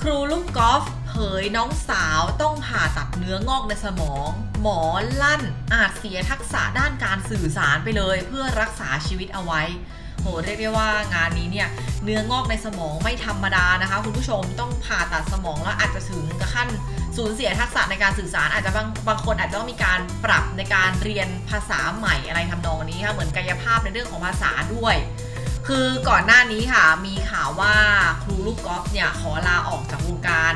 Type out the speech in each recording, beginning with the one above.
ครูลูกกอล์ฟเผยน้องสาวต้องผ่าตัดเนื้องอกในสมอง หมอลั่นอาจเสียทักษะด้านการสื่อสารไปเลย เพื่อรักษาชีวิตเอาไว้ โหเรียกได้ว่างานนี้เนี่ยเนื้องอกในสมองไม่ธรรมดานะคะ คุณผู้ชมต้องผ่าตัดสมองแล้วอาจจะถึงกับขั้นสูญเสียทักษะในการสื่อสารอาจจะบางบางคนอาจจะต้องมีการปรับในการเรียนภาษาใหม่อะไรทำนองนี้ค่ะเหมือนกายภาพในเรื่องของภาษาด้วย คือก่อนหน้านี้ค่ะมีข่าวว่าครูลูกกอล์ฟเนี่ยขอลาออกจากวงการ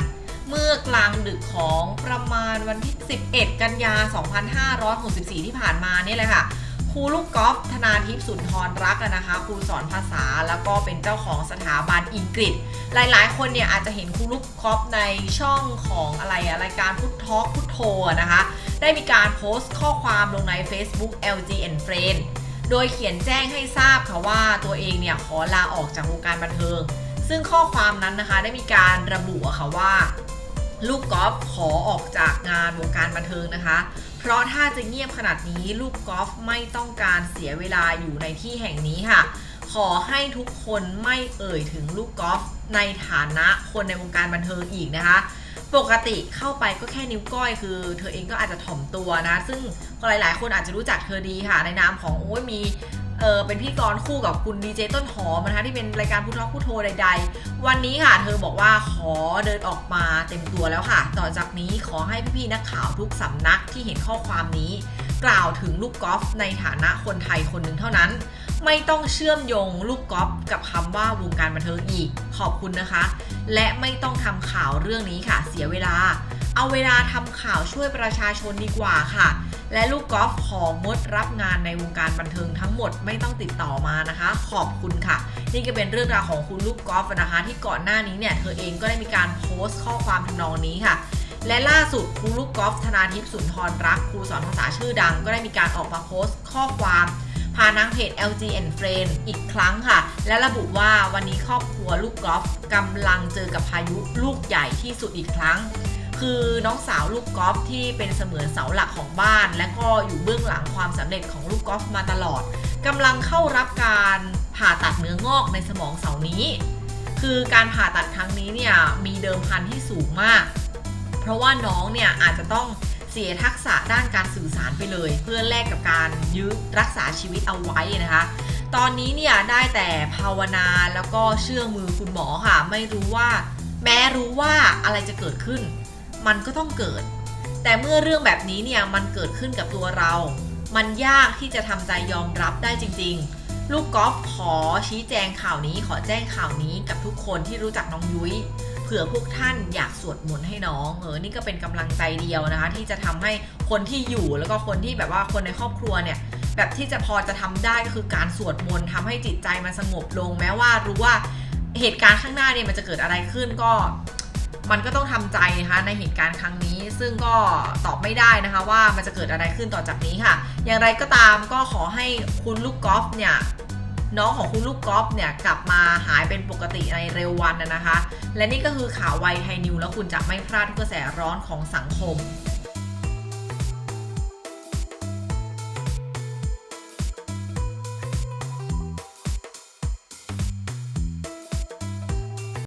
เมื่อกลางดึกของประมาณวันที่ 11 กันยา 2564 ที่ผ่านมาเนี่ยเลยค่ะ ครูลูกกอล์ฟธนาทิพย์สุนทรรักนะคะ ครูสอนภาษาแล้วก็เป็นเจ้าของสถาบันอังกฤษ หลายๆ คนเนี่ยอาจจะเห็นครูลูกกอล์ฟในช่องของอะไรอะรายการพุททอกพุทโธอะนะคะ ได้มีการโพสต์ข้อความลงใน Facebook LG and Friends โดยเขียนแจ้งให้ทราบค่ะว่าตัวเองเนี่ยขอลาออกจากวงการบันเทิง ซึ่งข้อความนั้นนะคะได้มีการระบุค่ะว่า ลูกกอล์ฟขอออกจากงานวงการบันเทิงนะคะ เพราะถ้าจะเงียบขนาดนี้ลูกกอล์ฟไม่ต้องการเสียเวลาอยู่ในที่แห่งนี้ค่ะ ขอให้ทุกคนไม่เอ่ยถึงลูกกอล์ฟในฐานะคนในวงการบันเทิงอีกนะคะ ปกติเข้าไปก็แค่นิ้วก้อยคือ เธอเองก็อาจจะถ่อมตัวนะ ซึ่งหลายๆ คนอาจจะรู้จักเธอดีค่ะ ในนามของโอ้ยมีเออเป็นพธี่กรคู่กับคุณดีเจต้นหอมนะคะที่เป็นรายการพูดทอกพูดโทใด ๆ วันนี้ค่ะ เธอบอกว่าขอเดินออกมาเต็มตัวแล้วค่ะ ต่อจากนี้ขอให้พี่ๆนักข่าวทุกสำนักที่เห็นข้อความนี้ กล่าวถึงลูกกอล์ฟในฐานะคนไทยคนหนึ่งเท่านั้น ไม่ต้องเชื่อมโยงลูกกอล์ฟกับคำว่าวงการบันเทิงอีก ขอบคุณนะคะ และไม่ต้องทำข่าวเรื่องนี้ค่ะ เสียเวลา เอาเวลาทำข่าวช่วยประชาชนดีกว่าค่ะ และลูกกอล์ฟของดรับงานในวงการบันเทิงทั้งหมดไม่ต้องติดต่อมานะคะ ขอบคุณค่ะ นี่ก็เป็นเรื่องราวของคุณลูกกอล์ฟนะคะ ที่ก่อนหน้านี้เนี่ยเธอเองก็ได้มีการโพสต์ข้อความทำนองนี้ค่ะ และล่าสุดครูลูกกอล์ฟธนาทิพย์สุนทรรักครูสอนภาษาชื่อดัง ก็ได้มีการออกมาโพสต์ข้อความผ่านทางเพจ LG and Friend อีกครั้งค่ะ และระบุว่าวันนี้ครอบครัวลูกกอล์ฟกำลังเจอกับพายุลูกใหญ่ที่สุดอีกครั้ง คือน้องสาวลูกกอล์ฟที่เป็นเสมือนเสาหลักของบ้าน และก็อยู่เบื้องหลังความสำเร็จของลูกกอล์ฟมาตลอดกำลังเข้ารับการผ่าตัดเนื้องอกในสมองเสานี้ คือการผ่าตัดครั้งนี้เนี่ยมีเดิมพันที่สูงมาก เพราะว่าน้องเนี่ยอาจจะต้องเสียทักษะด้านการสื่อสารไปเลย เพื่อแลกกับการยื้อรักษาชีวิตเอาไว้นะคะ ตอนนี้เนี่ยได้แต่ภาวนาแล้วก็เชื่อมือคุณหมอค่ะ ไม่รู้ว่า แม้รู้ว่าอะไรจะเกิดขึ้น มันก็ต้องเกิด แต่เมื่อเรื่องแบบนี้เนี่ยมันเกิดขึ้นกับตัวเรา มันยากที่จะทำใจยอมรับได้จริง ๆ ลูกกอล์ฟขอชี้แจงข่าวนี้ขอแจ้งข่าวนี้กับทุกคนที่รู้จักน้องยุ้ย เผื่อพวกท่านอยากสวดมนต์ให้น้องเออนี่ก็เป็นกำลังใจเดียวนะคะ ที่จะทำให้คนที่อยู่แล้วก็คนที่แบบว่าคนในครอบครัวเนี่ยแบบที่จะพอจะทำได้ก็คือการสวดมนต์ทำให้จิตใจมันสงบลง แม้ว่ารู้ว่าเหตุการณ์ข้างหน้าเนี่ยมันจะเกิดอะไรขึ้นก็ มันก็ต้องทำใจนะคะในเหตุการณ์ครั้งนี้ ซึ่งก็ตอบไม่ได้นะคะว่ามันจะเกิดอะไรขึ้นต่อจากนี้ค่ะ อย่างไรก็ตามก็ขอให้คุณลูกกอล์ฟเนี่ย น้องของคุณลูกกอล์ฟเนี่ยกลับมาหายเป็นปกติในเร็ววันนะคะ และนี่ก็คือข่าวไวไทยนิวแล้วคุณจะไม่พลาดกระแสร้อนของสังคม